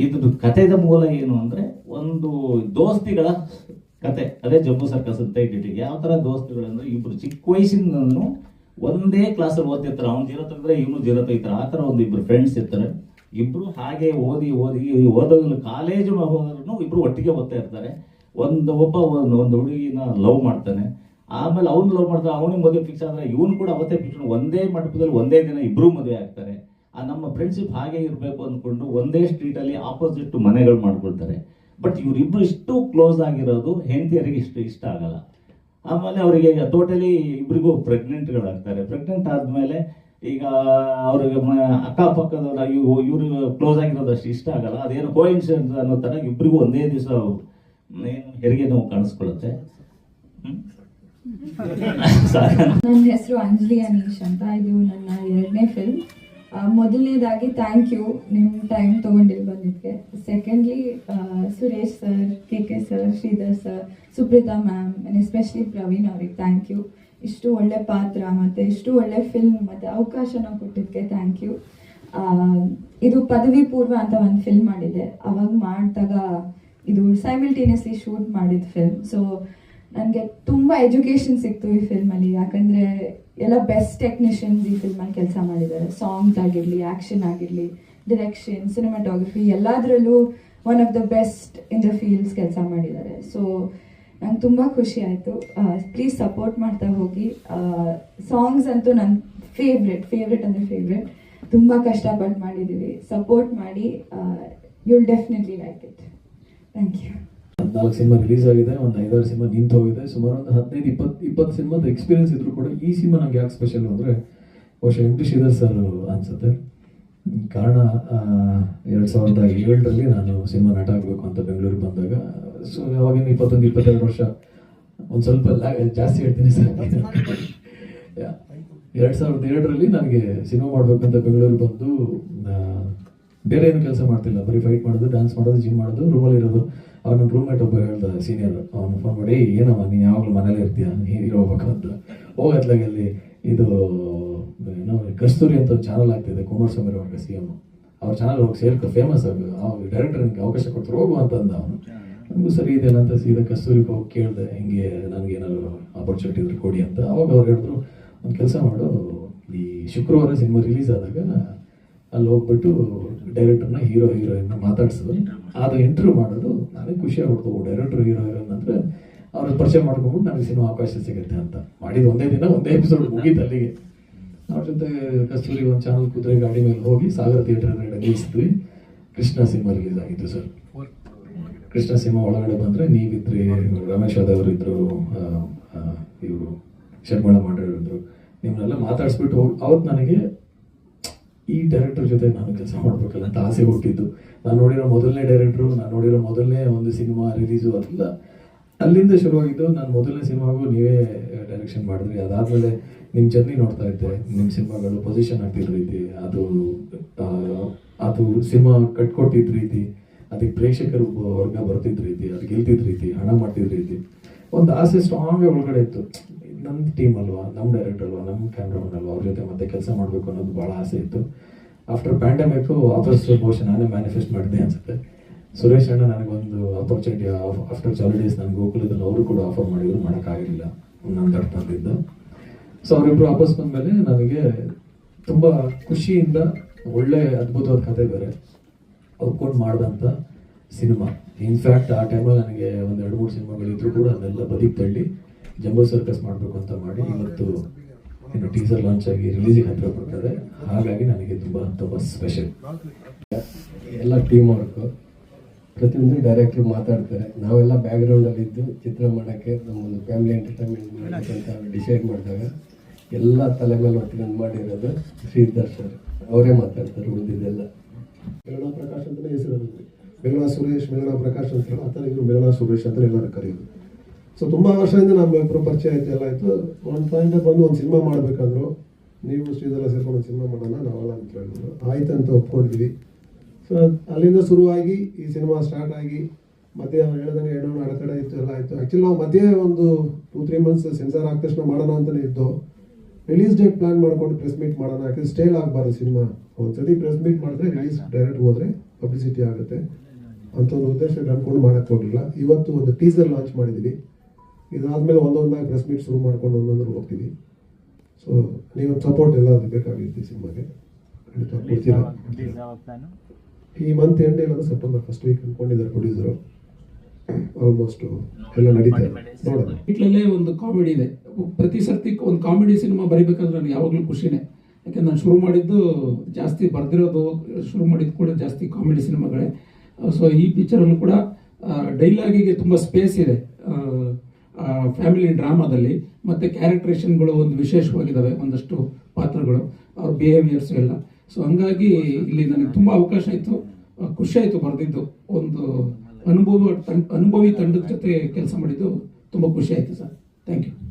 ಇದ್ರ ಕಥೆದ ಮೂಲ ಏನು ಅಂದ್ರೆ ಒಂದು ದೋಸ್ತಿಗಳ ಕತೆ. ಅದೇ ಜಮ್ಮು ಸರ್ಕಸ್ ಅಂತ ಇಟ್ಟಿಟ್ಟಿಗೆ ಯಾವ ತರ ದೋಸ್ತಿಗಳು ಅಂದ್ರೆ ಇಬ್ರು ಚಿಕ್ಕ ವಯಸ್ಸಿನ ಒಂದೇ ಕ್ಲಾಸಲ್ಲಿ ಓದ್ತಿರ್ತಾರೆ. ಅವ್ನು ಜೀರೋ ಇವನು ಜೀರೋ ತೆಗಿತಾರೆ ಆ ತರ ಒಂದು ಇಬ್ರು ಫ್ರೆಂಡ್ಸ್ ಇರ್ತಾರೆ. ಇಬ್ರು ಹಾಗೆ ಓದಿ ಓದಿ ಓದೋದ್ರಲ್ಲಿ ಕಾಲೇಜು ಹೋದ್ರು ಇಬ್ರು ಒಟ್ಟಿಗೆ ಓದ್ತಾ ಇರ್ತಾರೆ. ಒಂದು ಒಬ್ಬ ಒಂದು ಒಂದು ಹುಡುಗಿನ ಲವ್ ಮಾಡ್ತಾನೆ. ಆಮೇಲೆ ಅವ್ನು ಲವ್ ಮಾಡ್ತಾನೆ. ಅವನಿಗೆ ಮದುವೆ ಫಿಕ್ಸ್ ಆದ್ರೆ ಇವನು ಕೂಡ ಅವತ್ತೇ ಫಿಕ್ಸ್ ಒಂದೇ ಮಂಟಪದಲ್ಲಿ ಒಂದೇ ದಿನ ಇಬ್ರು ಮದುವೆ ಆಗ್ತಾರೆ. ಆ ನಮ್ಮ ಫ್ರೆಂಡ್ಶಿಪ್ ಹಾಗೆ ಇರಬೇಕು ಅಂದ್ಕೊಂಡು ಒಂದೇ ಸ್ಟ್ರೀಟಲ್ಲಿ ಆಪೋಸಿಟ್ ಮನೆಗಳು ಮಾಡ್ಕೊಳ್ತಾರೆ. ಬಟ್ ಇವರಿಬ್ಬರು ಇಷ್ಟು ಕ್ಲೋಸ್ ಆಗಿರೋದು ಹೆಂಡತಿಯರಿಗೆ ಇಷ್ಟು ಇಷ್ಟ ಆಗಲ್ಲ. ಆಮೇಲೆ ಅವರಿಗೆ ಟೋಟಲಿ ಇಬ್ರಿಗೂ ಪ್ರೆಗ್ನೆಂಟ್ಗಳಾಗ್ತಾರೆ ಪ್ರೆಗ್ನೆಂಟ್ ಆದಮೇಲೆ ಈಗ ಅವ್ರಿಗೆ ಅಕ್ಕಪಕ್ಕದವ್ರ ಇವ್ ಇವ್ರು ಕ್ಲೋಸ್ ಆಗಿರೋದು ಅಷ್ಟು ಇಷ್ಟ ಆಗಲ್ಲ. ಅದೇನು ಕೋಇನ್ಸಿಡೆನ್ಸ್ ಅನ್ನೋ ಥರ ಇಬ್ರಿಗೂ ಒಂದೇ ದಿವಸ ಏನು ಹೆರಿಗೆ ನೋವು ಕಾಣಿಸ್ಕೊಳ್ಳುತ್ತೆ. ನನ್ನ ಹೆಸರು ಅಂಜಲಿ ಅನೀಶ್ ಅಂತ. ಇದು ನನ್ನ ಎರಡನೇ ಫಿಲ್ಮ್ ಮೊದಲನೇದಾಗಿ ಥ್ಯಾಂಕ್ ಯು ನಿಮ್ಮ ಟೈಮ್ ತೊಗೊಂಡಿಲ್ಲಿ ಬಂದಿದ್ದಕ್ಕೆ secondly Suresh sir K K sir Shridhar sir Supreetha ma'am and especially Praveen ಅವ್ರಿಗೆ ಥ್ಯಾಂಕ್ ಯು ಇಷ್ಟು ಒಳ್ಳೆ ಪಾತ್ರ ಮತ್ತು ಇಷ್ಟು ಒಳ್ಳೆ ಫಿಲ್ಮ್ ಮತ್ತು ಅವಕಾಶನ ಕೊಟ್ಟಿದ್ದಕ್ಕೆ ಥ್ಯಾಂಕ್ ಯು ಇದು ಪದವಿ ಪೂರ್ವ ಅಂತ ಒಂದು ಫಿಲ್ಮ್ ಮಾಡಿದೆ. ಅವಾಗ ಮಾಡಿದಾಗ ಇದು ಸೈಮಿಲ್ಟೇನಿಯಸ್ಲಿ ಶೂಟ್ ಮಾಡಿದ ಫಿಲ್ಮ್ ಸೊ ನನಗೆ ತುಂಬ ಎಜುಕೇಷನ್ ಸಿಕ್ತು ಈ ಫಿಲ್ಮಲ್ಲಿ ಯಾಕಂದರೆ ಎಲ್ಲ ಬೆಸ್ಟ್ ಟೆಕ್ನಿಷಿಯನ್ಸ್ ಈ ಫಿಲ್ಮಲ್ಲಿ ಕೆಲಸ ಮಾಡಿದ್ದಾರೆ. ಸಾಂಗ್ಸ್ ಆಗಿರಲಿ ಆ್ಯಕ್ಷನ್ ಆಗಿರಲಿ ಡಿರೆಕ್ಷನ್ ಸಿನಿಮಾಟೋಗ್ರಫಿ ಎಲ್ಲದರಲ್ಲೂ one of the best in the fields ಕೆಲಸ ಮಾಡಿದ್ದಾರೆ. ಸೊ ನಂಗೆ ತುಂಬ ಖುಷಿ ಆಯಿತು. ಪ್ಲೀಸ್ ಸಪೋರ್ಟ್ ಮಾಡ್ತಾ ಹೋಗಿ. ಸಾಂಗ್ಸ್ ಅಂತೂ ನನ್ನ ಫೇವ್ರೆಟ್ ಫೇವ್ರೆಟ್ ಅಂದರೆ ಫೇವ್ರೆಟ್ ತುಂಬ ಕಷ್ಟಪಟ್ಟು ಮಾಡಿದ್ದೀವಿ ಸಪೋರ್ಟ್ ಮಾಡಿ you'll definitely like it thank you ನಾಲ್ಕು ಸಿನಿಮಾ ರಿಲೀಸ್ ಆಗಿದೆ, ಒಂದು ಐದಾರು ಸಿನಿಮಾ ನಿಂತು ಹೋಗಿದೆ. ಸುಮಾರು ಒಂದು ಹದಿನೈದು, ಇಪ್ಪತ್ತು ಇಪ್ಪತ್ತು ಸಿನಿಮಾದ ಎಕ್ಸ್ಪೀರಿಯನ್ಸ್ ಇದ್ರು ಕೂಡ ಈ ಸಿನಿಮಾ ನಂಗೆ ಯಾಕೆ ಸ್ಪೆಷಲ್ ಅಂದರೆ, ಬಹುಶಃ ಎಂ ಟಿ ಶ್ರೀಧರ್ ಸರ್ ಅನ್ಸುತ್ತೆ. ಕಾರಣ ಎರಡು ಸಾವಿರದ ಏಳರಲ್ಲಿ ನಾನು ಸಿನಿಮಾ ನಟ ಆಗಬೇಕು ಅಂತ ಬೆಂಗಳೂರಿಗೆ ಬಂದಾಗ, ಸೊ ಯಾವಾಗಿಂದ ಇಪ್ಪತ್ತೊಂದು, ಇಪ್ಪತ್ತೆರಡು ವರ್ಷ ಒಂದು ಸ್ವಲ್ಪ ಜಾಸ್ತಿ ಹೇಳ್ತೀನಿ ಸರ್ ಎರಡು ಸಾವಿರದ ಏಳರಲ್ಲಿ ನನಗೆ ಸಿನಿಮಾ ಮಾಡ್ಬೇಕಂತ ಬೆಂಗಳೂರಿಗೆ ಬಂದು ಬೇರೆ ಏನು ಕೆಲಸ ಮಾಡ್ತಿಲ್ಲ. ಬರೀ ಫೈಟ್ ಮಾಡೋದು ಡ್ಯಾನ್ಸ್ ಮಾಡೋದು ಜಿಮ್ ಮಾಡೋದು ರೂಮಲ್ಲಿ ಇರೋದು. ಅವ್ನು ರೂಮ್ಮೇಟ್ ಒಬ್ಬ ಹೇಳ್ದ, ಸೀನಿಯರ್, ಅವನು ಫೋನ್ ಮಾಡಿ ಏನವ ನೀನು ಯಾವಾಗಲೂ ಮನೇಲಿ ಇರ್ತೀಯ? ಹೀಗೆ ಹೋಗ್ಬೇಕು ಅಂತ. ಹೋಗತ್ಲಾಗಲ್ಲಿ ಇದು, ಏನೋ, ಕಸ್ತೂರಿ ಅಂತ ಒಂದು ಚಾನಲ್ ಆಗ್ತಿದೆ ಕುಮಾರಸ್ವಾಮಿ ಅವ್ರಿಗೆ ಸಿ ಎಂ ಅವ್ರ ಚಾನಲ್ ಹೋಗಿ ಸೇರ್ಕೊ ಫೇಮಸ್ ಆಗ ಅವ್ರ ಡೈರೆಕ್ಟರ್ ನಿಮಗೆ ಅವಕಾಶ ಕೊಡ್ತಾರೆ ಹೋಗು ಅಂತ ಅಂದ ಅವನು. ನಮಗೂ ಸರಿ ಇದೆಯಲ್ಲ ಅಂತ ಸೀದಾ ಕಸ್ತೂರಿಗೆ ಹೋಗಿ ಕೇಳಿದೆ, ಹಿಂಗೆ ನನಗೇನಾದ್ರು ಆಪರ್ಚುನಿಟಿ ಇದ್ರೆ ಕೊಡಿ ಅಂತ. ಅವಾಗ ಅವ್ರು ಹೇಳಿದ್ರು, ಒಂದು ಕೆಲಸ ಮಾಡು, ಈ ಶುಕ್ರವಾರ ಸಿನಿಮಾ ರಿಲೀಸ್ ಆದಾಗ ಅಲ್ಲಿ ಹೋಗ್ಬಿಟ್ಟು ಡೈರೆಕ್ಟರ್ನ ಹೀರೋ ಹೀರೋಯಿನ್ನ ಮಾತಾಡ್ಸೋದು ಅದು ಇಂಟರ್ವ್ಯೂ ಮಾಡೋದು ನನಗೆ ಖುಷಿ ಆಗ್ಬಿಡ್ತು. ಡೈರೆಕ್ಟರ್ ಹೀರೋ ಹೀರೋಯಿನ್ ಅಂದರೆ ಅವ್ರ ಪರಿಚಯ ಮಾಡ್ಕೊಂಡ್ಬಿಟ್ಟು ನನಗೆ ಸಿನಿಮಾ ಅವಕಾಶ ಸಿಗುತ್ತೆ ಅಂತ. ಮಾಡಿದ ಒಂದೇ ದಿನ, ಒಂದೇ ಎಪಿಸೋಡ್ ಮುಗೀತು ಅಲ್ಲಿಗೆ. ಅವ್ರ ಜೊತೆ ಕಸ್ತೂರಿ ಒಂದು ಚಾನಲ್ ಕುದುರೆ ಗಾಡಿ ಮೇಲೆ ಹೋಗಿ ಸಾಗರ ಥಿಯೇಟರ್ ನಿಲ್ಲಿಸಿದ್ವಿ ಕೃಷ್ಣ ಸಿನಿಮಾ ರಿಲೀಸ್ ಆಗಿತ್ತು ಸರ್. ಕೃಷ್ಣ ಸಿನಿಮಾ ಒಳಗಡೆ ಬಂದರೆ ನೀವಿದ್ರಿ ರಮೇಶ್ ಯಾದವ್ ಇದ್ರು ಇವರು ಶರ್ಮಳ ಮಾಡಿದ್ರು ನಿಮ್ಮನ್ನೆಲ್ಲ ಮಾತಾಡಿಸ್ಬಿಟ್ಟು ಅವತ್ತು ನನಗೆ ಈ ಡೈರೆಕ್ಟರ್ ಜೊತೆ ನಾನು ಕೆಲಸ ಮಾಡ್ಬೇಕಲ್ಲ ಅಂತ ಆಸೆ ಹುಟ್ಟಿದ್ದು. ನಾನು ನೋಡಿರೋ ಮೊದಲನೇ ಡೈರೆಕ್ಟ್ರು ನಾನು ನೋಡಿರೋ ಮೊದಲನೇ ಒಂದು ಸಿನಿಮಾ ರಿಲೀಸು ಅದೆಲ್ಲ ಅಲ್ಲಿಂದ ಶುರುವಾಗಿದ್ದು ನಾನು ಮೊದಲನೇ ಸಿನಿಮಾಗೂ ನೀವೇ ಡೈರೆಕ್ಷನ್ ಮಾಡಿದ್ರಿ. ಅದಾದಮೇಲೆ ನಿಮ್ಮ ಜರ್ನಿ ನೋಡ್ತಾ ಇದ್ದೆ. ನಿಮ್ಮ ಸಿನಿಮಾಗಳು ಪೊಸಿಷನ್ ಆಗ್ತಿದ್ದ ರೀತಿ, ಅದು ಅದು ಸಿನಿಮಾ ಕಟ್ಕೊಟ್ಟಿದ್ದ ರೀತಿ, ಅದಕ್ಕೆ ಪ್ರೇಕ್ಷಕರು ವರ್ಗ ಬರ್ತಿದ್ದ ರೀತಿ, ಅದು ಗೆಲ್ತಿದ್ದ ರೀತಿ, ಹಣ ಮಾಡ್ತಿದ್ದ ರೀತಿ. ಒಂದು ಆಸೆ ಸ್ಟ್ರಾಂಗ್ ಒಳಗಡೆ ಇತ್ತು. ನಮ್ಮ ಟೀಮ್ ಅಲ್ವಾ ನಮ್ಮ ಡೈರೆಕ್ಟರ್ ಅಲ್ವಾ ನಮ್ಮ ಕ್ಯಾಮ್ರಾಮನ್ ಅಲ್ವಾ, ಅವ್ರ ಜೊತೆ ಮತ್ತೆ ಕೆಲಸ ಮಾಡಬೇಕು ಅನ್ನೋದು ಭಾಳ ಆಸೆ ಇತ್ತು. ಆಫ್ಟರ್ ಪ್ಯಾಂಡಮಿಕ್ ವಾಪಸ್ ಬಹುಶಃ ನಾನೇ ಮ್ಯಾನಿಫೆಸ್ಟ್ ಮಾಡಿದೆ ಅನ್ಸುತ್ತೆ. ಸುರೇಶ್ ಅಣ್ಣ ನನಗೊಂದು ಅಪರ್ಚುನಿಟಿ ಆಫ್ಟರ್ ಚಾಲಿಡೇಸ್ ನಾನು ಗೋಕುಲದಲ್ಲಿ ಅವರು ಕೂಡ ಆಫರ್ ಮಾಡಿದ್ರು ಮಾಡೋಕ್ಕಾಗಿರಲಿಲ್ಲ ನನ್ನ ತಡ್ಕೊಂಡಿದ್ದ ಸೊ ಅವರಿಬ್ರು ವಾಪಸ್ ಬಂದಮೇಲೆ ನನಗೆ ತುಂಬ ಖುಷಿಯಿಂದ ಒಳ್ಳೆ ಅದ್ಭುತವಾದ ಕತೆ ಬೇರೆ. ಒಪ್ಕೊಂಡು ಮಾಡಿದಂಥ ಸಿನಿಮಾ. ಇನ್ಫ್ಯಾಕ್ಟ್ ಆ ಟೈಮಲ್ಲಿ ನನಗೆ ಒಂದು ಎರಡು ಮೂರು ಸಿನಿಮಾಗಳಿದ್ರು ಕೂಡ ಅದನ್ನೆಲ್ಲ ಬದಿಗೆ ತಳ್ಳಿ ಜಂಬೋ ಸರ್ಕಸ್ ಮಾಡಬೇಕು ಅಂತ ಮಾಡಿ ಇವತ್ತು ಇನ್ನು ಟೀಸರ್ ಲಾಂಚ್ ಆಗಿ ರಿಲೀಸಿಗೆ ಹತ್ತಿರ ಬರ್ತಾರೆ ಹಾಗಾಗಿ ನನಗೆ ತುಂಬ ತುಂಬ ಸ್ಪೆಷಲ್ ಎಲ್ಲ ಟೀಮ್ ವರ್ಕು ಪ್ರತಿಯೊಂದು ಡೈರೆಕ್ಟ್ರು ಮಾತಾಡ್ತಾರೆ. ನಾವೆಲ್ಲ ಬ್ಯಾಕ್ಗ್ರೌಂಡಲ್ಲಿ ಇದ್ದು ಚಿತ್ರ ಮಾಡೋಕ್ಕೆ ನಮ್ಮೊಂದು ಫ್ಯಾಮಿಲಿ ಎಂಟರ್ಟೈನ್ಮೆಂಟ್ ಮಾಡಬೇಕು ಅಂತ ಡಿಸೈಡ್ ಮಾಡಿದಾಗ ಎಲ್ಲ ತಲೆ ಮೇಲೆ ಹೊತ್ಕೊಂಡು ಮಾಡಿರೋದು ಶ್ರೀಧರ್ ಸರ್ ಅವರೇ ಮಾತಾಡ್ತಾರೆ ಉಳಿದಿದ್ದೆಲ್ಲ. ಮೆಲನಾ ಪ್ರಕಾಶ್ ಅಂತಲೇ ಹೆಸರು ಮೆಲನಾ ಸುರೇಶ್ ಮೆಲನಾ ಪ್ರಕಾಶ್ ಅಂತ ಆ ಥರ ಇವರು ಮೆಲನಾ ಸುರೇಶ್ ಅಂತ ಎಲ್ಲರೂ ಕರೆಯೋದು. ಸೊ ತುಂಬ ವರ್ಷದಿಂದ ನಮ್ಮ ಇಬ್ಬರು ಪರಿಚಯ ಆಯ್ತು, ಎಲ್ಲ ಆಯಿತು. ಒಂದು ಪಾಯಿಂಟ್ ಬಂದು ಒಂದು ಸಿನಿಮಾ ಮಾಡಬೇಕಾದ್ರು. ನೀವು ಶ್ರೀಧರ ಸೇರ್ಕೊಂಡು ಒಂದು ಸಿನಿಮಾ ಮಾಡೋಣ, ನಾವೆಲ್ಲ ಅಂತ ಹೇಳಿದ್ರು ಆಯ್ತು ಅಂತ ಒಪ್ಕೊಂಡಿದ್ವಿ. ಸೊ ಅಲ್ಲಿಂದ ಶುರುವಾಗಿ ಈ ಸಿನಿಮಾ ಸ್ಟಾರ್ಟ್ ಆಗಿ, ಮಧ್ಯೆ ಹೇಳ್ದಂಗೆ ಏನೋ ಅಡೆತಡೆ ಇತ್ತು, ಎಲ್ಲ ಆಯಿತು. ಆ್ಯಕ್ಚುಲಿ ನಾವು ಮಧ್ಯೆ ಒಂದು ಟೂ ತ್ರೀ ಮಂತ್ಸ್ ಸೆನ್ಸಾರ್ ಆದ ತಕ್ಷಣ ಮಾಡೋಣ ಅಂತಲೇ ಇದ್ದು ರಿಲೀಸ್ ಡೇಟ್ ಪ್ಲಾನ್ ಮಾಡ್ಕೊಂಡು ಪ್ರೆಸ್ ಮೀಟ್ ಮಾಡೋಣ ಯಾಕಂದ್ರೆ ಸ್ಟೇಲ್ ಆಗಬಾರ್ದು ಸಿನಿಮಾ. ಒಂದ್ಸತಿ ಪ್ರೆಸ್ ಮೀಟ್ ಮಾಡಿದ್ರೆ ರಿಲೀಸ್ ಡೈರೆಕ್ಟ್ ಹೋದ್ರೆ ಪಬ್ಲಿಸಿಟಿ ಆಗುತ್ತೆ. ಅಂತ ಒಂದು ಉದ್ದೇಶ ಅನ್ಕೊಂಡು ಮಾಡಕ್ ಹೋಗಿಲ್ಲ ಇವತ್ತು ಒಂದು ಟೀಸರ್ ಲಾಂಚ್ ಮಾಡಿದ್ದೀವಿ ಇದಾದ್ಮೇಲೆ ಒಂದೊಂದಾಗಿ ಪ್ರೆಸ್ ಮೀಟ್ ಶುರು ಮಾಡ್ಕೊಂಡು ಒಂದೊಂದ್ರ ಹೋಗ್ತೀವಿ. ಸೊ ನೀವು ಸಪೋರ್ಟ್ ಎಲ್ಲ ಬೇಕಾಗಿತ್ತು ಈ ಸಿನಿಮಾಗೆ. ಖಂಡಿತ ಕೊಡ್ತೀರಾ? ಈ ಮಂತ್ ಎಂಡ್ ಇಲ್ಲ ಸೆಪ್ಟೆಂಬರ್ ಫಸ್ಟ್ ವೀಕ್ ಅನ್ಕೊಂಡಿದ್ದಾರೆ ಪ್ರೊಡ್ಯೂಸರ್ ಆಲ್ಮೋಸ್ಟ್ ಎಲ್ಲ ನಡೀತಾ ಇದೆ. ನೋಡೋಣ. ಇಟ್ಲಲ್ಲೇ ಒಂದು ಕಾಮಿಡಿ ಇದೆ. ಪ್ರತಿ ಸರ್ತಿ ಒಂದು ಕಾಮಿಡಿ ಸಿನಿಮಾ ಬರಿಬೇಕಾದ್ರೆ ನನಗೆ ಯಾವಾಗಲೂ ಖುಷಿನೇ. ಯಾಕೆಂದ್ರೆ ನಾನು ಶುರು ಮಾಡಿದ್ದು ಜಾಸ್ತಿ ಬರ್ದಿರೋದು ಶುರು ಮಾಡಿದ್ದು ಕೂಡ ಜಾಸ್ತಿ ಕಾಮಿಡಿ ಸಿನಿಮಾಗಳೇ. ಸೊ ಈ ಪಿಕ್ಚರಲ್ಲೂ ಕೂಡ ಡೈಲಾಗಿಗೆ ತುಂಬ ಸ್ಪೇಸ್ ಇದೆ. ಫ್ಯಾಮಿಲಿ ಡ್ರಾಮಾದಲ್ಲಿ ಮತ್ತು ಕ್ಯಾರೆಕ್ಟ್ರೇಷನ್ಗಳು ಒಂದು ವಿಶೇಷವಾಗಿದ್ದಾವೆ, ಒಂದಷ್ಟು ಪಾತ್ರಗಳು, ಅವ್ರ ಬಿಹೇವಿಯರ್ಸ್ ಎಲ್ಲ. ಸೊ ಹಂಗಾಗಿ ಇಲ್ಲಿ ನನಗೆ ತುಂಬ ಅವಕಾಶ ಆಯಿತು ಖುಷಿ ಆಯಿತು ಬರೆದಿದ್ದು. ಒಂದು ಅನುಭವ, ಅನುಭವಿ ತಂಡದ ಜೊತೆ ಕೆಲಸ ಮಾಡಿದ್ದು, ತುಂಬ ಖುಷಿ ಆಯಿತು ಸರ್. Thank you